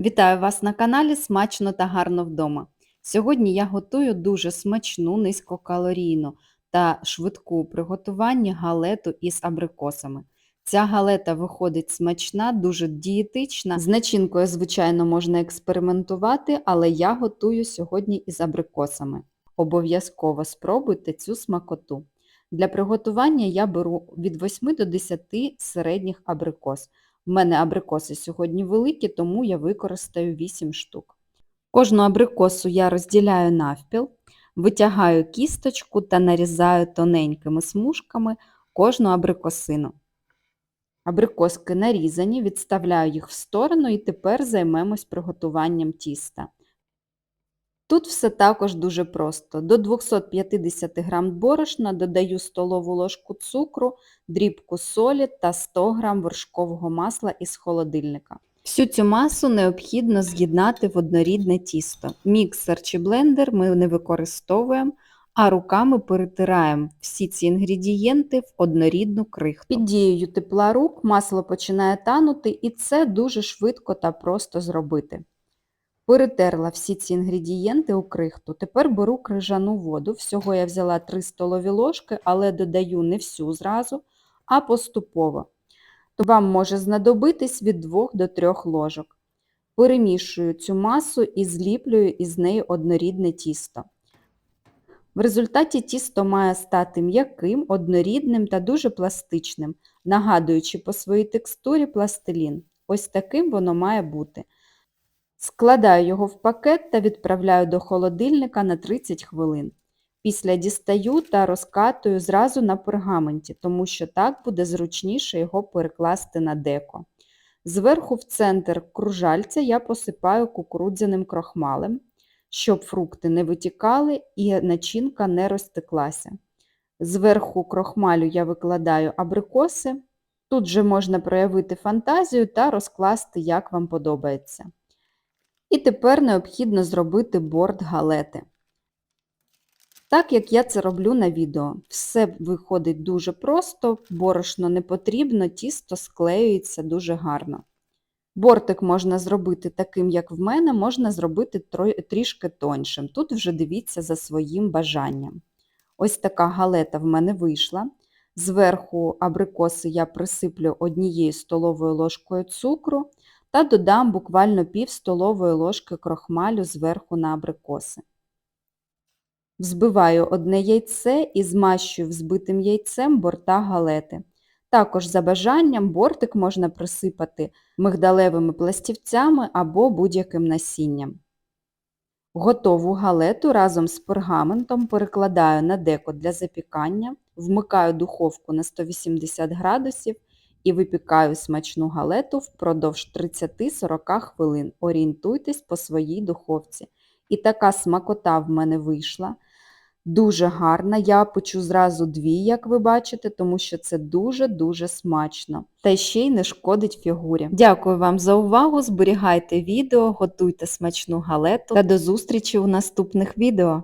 Вітаю вас на каналі Смачно та гарно вдома. Сьогодні я готую дуже смачну, низькокалорійну та швидку у приготуванні галету із абрикосами. Ця галета виходить смачна, дуже дієтична. З начинкою, звичайно, можна експериментувати, але я готую сьогодні із абрикосами. Обов'язково спробуйте цю смакоту. Для приготування я беру від 8 до 10 середніх абрикос. У мене абрикоси сьогодні великі, тому я використаю 8 штук. Кожну абрикосу я розділяю навпіл, витягаю кісточку та нарізаю тоненькими смужками кожну абрикосину. Абрикоски нарізані, відставляю їх в сторону і тепер займемось приготуванням тіста. Тут все також дуже просто. До 250 г борошна додаю столову ложку цукру, дрібку солі та 100 г вершкового масла із холодильника. Всю цю масу необхідно з'єднати в однорідне тісто. Міксер чи блендер ми не використовуємо, а руками перетираємо всі ці інгредієнти в однорідну крихту. Під дією тепла рук масло починає танути, і це дуже швидко та просто зробити. Перетерла всі ці інгредієнти у крихту. Тепер беру крижану воду. Всього я взяла 3 столові ложки, але додаю не всю зразу, а поступово. То вам може знадобитись від 2 до 3 ложок. Перемішую цю масу і зліплюю із неї однорідне тісто. В результаті тісто має стати м'яким, однорідним та дуже пластичним, нагадуючи по своїй текстурі пластилін. Ось таким воно має бути. Складаю його в пакет та відправляю до холодильника на 30 хвилин. Після дістаю та розкатую зразу на пергаменті, тому що так буде зручніше його перекласти на деко. Зверху в центр кружальця я посипаю кукурудзяним крохмалем, щоб фрукти не витікали і начинка не розтеклася. Зверху крохмалю я викладаю абрикоси. Тут же можна проявити фантазію та розкласти, як вам подобається. І тепер необхідно зробити борт галети. Так як я це роблю на відео, все виходить дуже просто, борошно не потрібно, тісто склеюється дуже гарно. Бортик можна зробити таким, як в мене, можна зробити трішки тоншим. Тут вже дивіться за своїм бажанням. Ось така галета в мене вийшла. Зверху абрикоси я присиплю однією столовою ложкою цукру та додам буквально пів столової ложки крохмалю зверху на абрикоси. Взбиваю одне яйце і змащую взбитим яйцем борта галети. Також за бажанням бортик можна присипати мигдалевими пластівцями або будь-яким насінням. Готову галету разом з пергаментом перекладаю на деко для запікання, вмикаю духовку на 180 градусів і випікаю смачну галету впродовж 30-40 хвилин. Орієнтуйтесь по своїй духовці. І така смакота в мене вийшла. Дуже гарна. Я печу зразу дві, як ви бачите, тому що це дуже-дуже смачно. Та ще й не шкодить фігурі. Дякую вам за увагу! Зберігайте відео, готуйте смачну галету та до зустрічі у наступних відео.